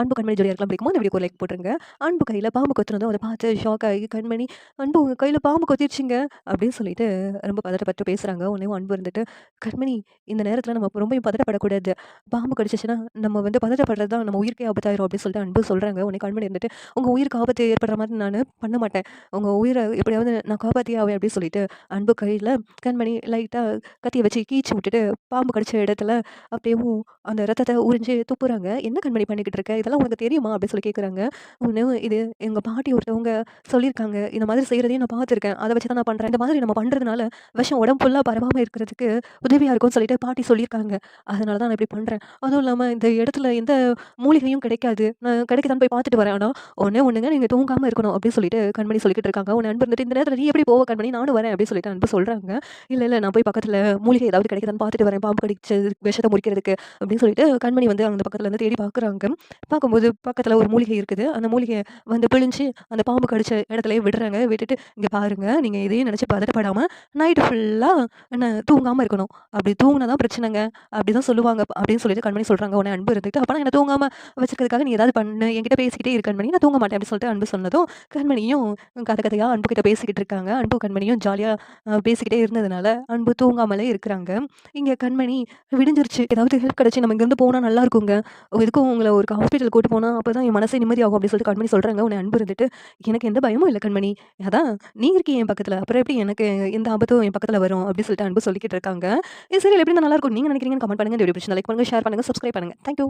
அன்பு கண்மணி ஜோடியாக இருக்கலாம் பிடிக்குமோ அந்த வீடியோ லைக் போட்டுருங்க. அன்பு கையில் பாம்பு கொத்துனதும் அதை பார்த்து ஷாக் ஆகி கண்மணி அன்பு உங்கள் கையில் பாம்பு கொத்திடுச்சிங்க அப்படின்னு சொல்லிட்டு ரொம்ப பதட்டப்பட்டு பேசுகிறாங்க உன்னையும் அன்பு இருந்துட்டு கண்மணி இந்த நேரத்தில் நம்ம ரொம்ப பதட்டப்படக்கூடாது. பாம்பு கடிச்சிச்சுன்னா நம்ம வந்து பதட்டப்படுறது தான் நம்ம உயிர்க்கே ஆபத்தாயிரும் அப்படின்னு சொல்லிட்டு அன்பு சொல்கிறாங்க உன்னை கண்மணி இருந்துட்டு உங்கள் உயிருக்கு ஆபத்து ஏற்படுற மாதிரி நான் பண்ண மாட்டேன். உங்கள் உயிரை எப்படியாவது நான் காப்பாற்றியே ஆவேன் அப்படின்னு சொல்லிட்டு அன்பு கையில் கண்மணி லைட்டாக கத்தியை வச்சு கீச்சு விட்டுட்டு பாம்பு கடிச்ச இடத்துல அப்படியேவும் அந்த ரத்தத்தை உறிஞ்சு துப்புறாங்க. என்ன கண்மணி பண்ணிக்கிட்டு இருக்க? இதெல்லாம் உனக்கு தெரியுமா? அப்படின்னு சொல்லி கேட்குறாங்க ஒன்று இது எங்கள் பாட்டி ஒருத்தவங்க சொல்லியிருக்காங்க. இந்த மாதிரி செய்கிறதையும் நான் பார்த்துருக்கேன். அதை வச்சு தான் நான் பண்ணுறேன் இந்த மாதிரி நம்ம பண்ணுறதுனால விஷம் உடம்பு ஃபுல்லாக பரவாமல் இருக்கிறதுக்கு உதவியாக இருக்கும்னு சொல்லிட்டு பாட்டி சொல்லியிருக்காங்க. அதனால தான் நான் இப்படி பண்ணுறேன் அதுவும் இல்லாமல் இந்த இடத்துல எந்த மூலிகையும் கிடைக்காது. நான் கிடைக்குதான்னு போய் பார்த்துட்டு வரேன். ஆனால் ஒன்றே ஒன்றுங்க நீங்கள் தூங்காமல் இருக்கணும். அப்படின்னு சொல்லிட்டு கண்மணி சொல்லிக்கிட்டு இருக்காங்க. உன் அன்பு இருந்துட்டு இந்த நேரத்தில் நீ எப்படி போவ கண்மணி? நானும் வரேன். அப்படின்னு சொல்லிட்டு அன்பு சொல்கிறாங்க இல்லை இல்லை. நான் போய் பக்கத்தில் மூலிகை ஏதாவது கிடைக்குதான்னு பார்த்துட்டு வரேன். பாம்பு கடிச்சது விஷத்தை முடிக்கிறதுக்கு அப்படின்னு சொல்லிட்டு கண்மணி வந்து அந்த பக்கத்தில் இருந்து தேடி பார்க்குறாங்க. பார்க்கும்போது பக்கத்தில் ஒரு மூலிகை இருக்குது. அந்த மூலிகையை வந்து பிழிஞ்சு அந்த பாம்பு கடிச்ச இடத்துலயே விடுறாங்க. விட்டுட்டு இங்கே பாருங்கள் நீங்கள் இதையும் நினச்சி பதட்டப்படாமல் நைட்டு ஃபுல்லாக என்ன தூங்காமல் இருக்கணும். அப்படி தூங்கினா தான் பிரச்சனைங்க. அப்படி தான் சொல்லுவாங்க. அப்படின்னு சொல்லிட்டு கண்மணி சொல்கிறாங்க உடனே அன்பு இருந்துட்டு அப்போ என்ன தூங்காமல் வச்சுக்கிறதுக்காக நீ ஏதாவது பண்ணு. என்கிட்ட பேசிக்கிட்டே இரு கண்மணி நான் தூங்க மாட்டேன். அப்படின்னு சொல்லிட்டு அன்பு சொன்னதும் கண்மணியும் கதை கதையாக அன்பு கிட்ட பேசிக்கிட்டு இருக்காங்க. அன்பு கண்மணியும் ஜாலியாக பேசிக்கிட்டே இருந்ததுனால அன்பு தூங்காமலே இருக்கிறாங்க. இங்கே கண்மணி விடிஞ்சிருச்சு. ஏதாவது ஹெல்ப் கிடச்சி நம்ம இங்கேருந்து போனால் நல்லா இருக்குங்க. எதுக்கும் உங்களை ஒரு ஹாஸ்பிட்டல் கூட்டு போனால் அப்போ தான் என் மனசு நிம்மதியாகும் அப்படின்னு சொல்லிட்டு கண்மணி சொல்கிறாங்க உன்னை அன்பு இருந்துட்டு எனக்கு எந்த பயமும் இல்லை கண்மணி. அதான் நீ இருக்கீ என் பக்கத்தில். அப்புறம் எப்படி எனக்கு எந்த ஆபத்தும் என் பக்கத்தில் வரும்? அப்படின்னு சொல்லிட்டு அன்பு சொல்லிக்கிட்டு இருக்காங்க. இது சரி எப்படி நல்லா இருக்கும்? நீங்கள் நினைக்கிறீங்கன்னு கமெண்ட் பண்ணுங்க. இந்த வீடியோ லைக் பண்ணுங்கள் ஷேர் பண்ணுங்க சப்ஸ்கிரைப் பண்ணுங்கள் தேங்க்யூ